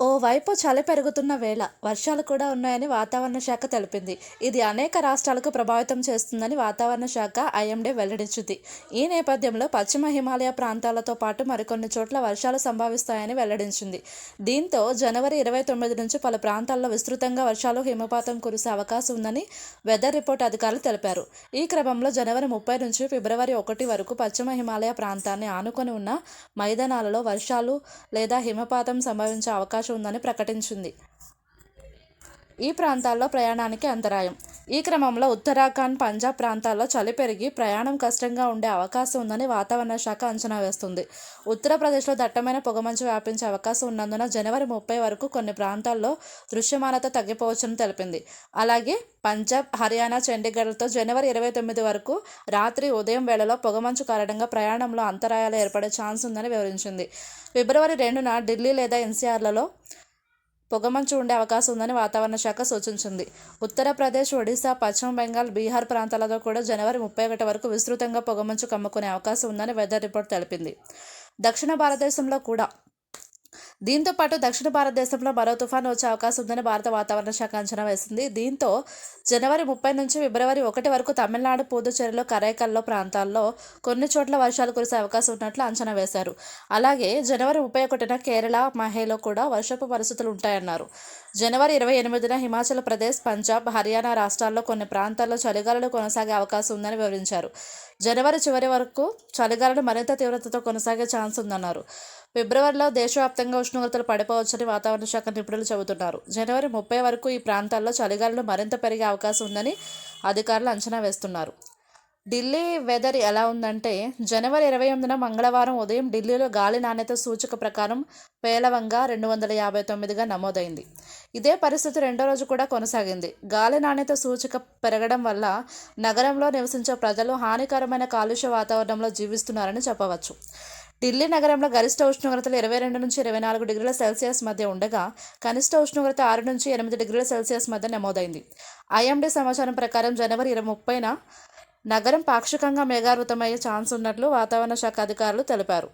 ఓవైపు చలి పెరుగుతున్న వేళ వర్షాలు కూడా ఉన్నాయని వాతావరణ శాఖ తెలిపింది. ఇది అనేక రాష్ట్రాలకు ప్రభావితం చేస్తుందని వాతావరణ శాఖ ఐఎండే వెల్లడించింది. ఈ నేపథ్యంలో పశ్చిమ హిమాలయ ప్రాంతాలతో పాటు మరికొన్ని చోట్ల వర్షాలు సంభవిస్తాయని వెల్లడించింది. దీంతో జనవరి ఇరవై తొమ్మిది నుంచి పలు ప్రాంతాల్లో విస్తృతంగా వర్షాలు హిమపాతం కురిసే అవకాశం ఉందని వెదర్ రిపోర్ట్ అధికారులు తెలిపారు. ఈ క్రమంలో జనవరి ముప్పై నుంచి ఫిబ్రవరి ఒకటి వరకు పశ్చిమ హిమాలయ ప్రాంతాన్ని ఆనుకొని ఉన్న మైదానాలలో వర్షాలు లేదా హిమపాతం సంభవించే అవకాశం ఉందని ప్రకటించింది. ఈ ప్రాంతాల్లో ప్రయాణానికి అంతరాయం. ఈ క్రమంలో ఉత్తరాఖండ్ పంజాబ్ ప్రాంతాల్లో చలి పెరిగి ప్రయాణం కష్టంగా ఉండే అవకాశం ఉందని వాతావరణ శాఖ అంచనా వేస్తుంది. ఉత్తరప్రదేశ్లో దట్టమైన పొగమంచు వ్యాపించే అవకాశం ఉన్నందున జనవరి ముప్పై వరకు కొన్ని ప్రాంతాల్లో దృశ్యమానత తగ్గిపోవచ్చని తెలిపింది. అలాగే పంజాబ్ హర్యానా చండీగఢ్లతో జనవరి ఇరవై తొమ్మిది వరకు రాత్రి ఉదయం వేళలో పొగమంచు కారణంగా ప్రయాణంలో అంతరాయాలు ఏర్పడే ఛాన్స్ ఉందని వివరించింది. ఫిబ్రవరి రెండున ఢిల్లీ లేదా ఎన్సీఆర్లలో పొగమంచు ఉండే అవకాశం ఉందని వాతావరణ శాఖ సూచించింది. ఉత్తరప్రదేశ్ ఒడిశా పశ్చిమ బెంగాల్ బీహార్ ప్రాంతాలతో కూడా జనవరి ముప్పై ఒకటి వరకు విస్తృతంగా పొగమంచు కమ్ముకునే అవకాశం ఉందని వెదర్ రిపోర్ట్ తెలిపింది. దక్షిణ భారతదేశంలో కూడా దీంతో పాటు దక్షిణ భారతదేశంలో మరో తుఫాను వచ్చే అవకాశం ఉందని భారత వాతావరణ శాఖ అంచనా వేసింది. దీంతో జనవరి ముప్పై నుంచి ఫిబ్రవరి ఒకటి వరకు తమిళనాడు పుదుచ్చేరిలో కరైకల్లో ప్రాంతాల్లో కొన్ని చోట్ల వర్షాలు కురిసే అవకాశం ఉన్నట్లు అంచనా వేశారు. అలాగే జనవరి ముప్పై ఒకటిన కేరళ మహేలో కూడా వర్షపు పరిస్థితులు ఉంటాయన్నారు. జనవరి ఇరవై ఎనిమిదిన హిమాచల్ ప్రదేశ్ పంజాబ్ హర్యానా రాష్ట్రాల్లో కొన్ని ప్రాంతాల్లో చలిగాలులు కొనసాగే అవకాశం ఉందని వివరించారు. జనవరి చివరి వరకు చలిగాలులు మరింత తీవ్రతతో కొనసాగే ఛాన్స్ ఉందన్నారు. ఫిబ్రవరిలో దేశవ్యాప్తంగా ఉష్ణోగ్రతలు పడిపోవచ్చని వాతావరణ శాఖ నిపుణులు చెబుతున్నారు. జనవరి ముప్పై వరకు ఈ ప్రాంతాల్లో చలిగాలులు మరింత పెరిగే అవకాశం ఉందని అధికారులు అంచనా వేస్తున్నారు. ఢిల్లీ వెదర్ ఎలా ఉందంటే జనవరి ఇరవై ఎనిమిదిన మంగళవారం ఉదయం ఢిల్లీలో గాలి నాణ్యత సూచిక ప్రకారం పేలవంగా రెండు వందల యాభై తొమ్మిదిగా నమోదైంది. ఇదే పరిస్థితి రెండో రోజు కూడా కొనసాగింది. గాలి నాణ్యత సూచిక పెరగడం వల్ల నగరంలో నివసించే ప్రజలు హానికరమైన కాలుష్య వాతావరణంలో జీవిస్తున్నారని చెప్పవచ్చు. ఢిల్లీ నగరంలో గరిష్ట ఉష్ణోగ్రతలు ఇరవై రెండు నుంచి ఇరవై నాలుగు డిగ్రీల సెల్సియస్ మధ్య ఉండగా కనిష్ట ఉష్ణోగ్రత ఆరు నుంచి ఎనిమిది డిగ్రీల సెల్సియస్ మధ్య నమోదైంది. ఐఎండీ సమాచారం ప్రకారం జనవరి ఇరవై ముప్పైన నగరం పాక్షికంగా మేఘావృతమయ్యే ఛాన్స్ ఉన్నట్లు వాతావరణ శాఖ అధికారులు తెలిపారు.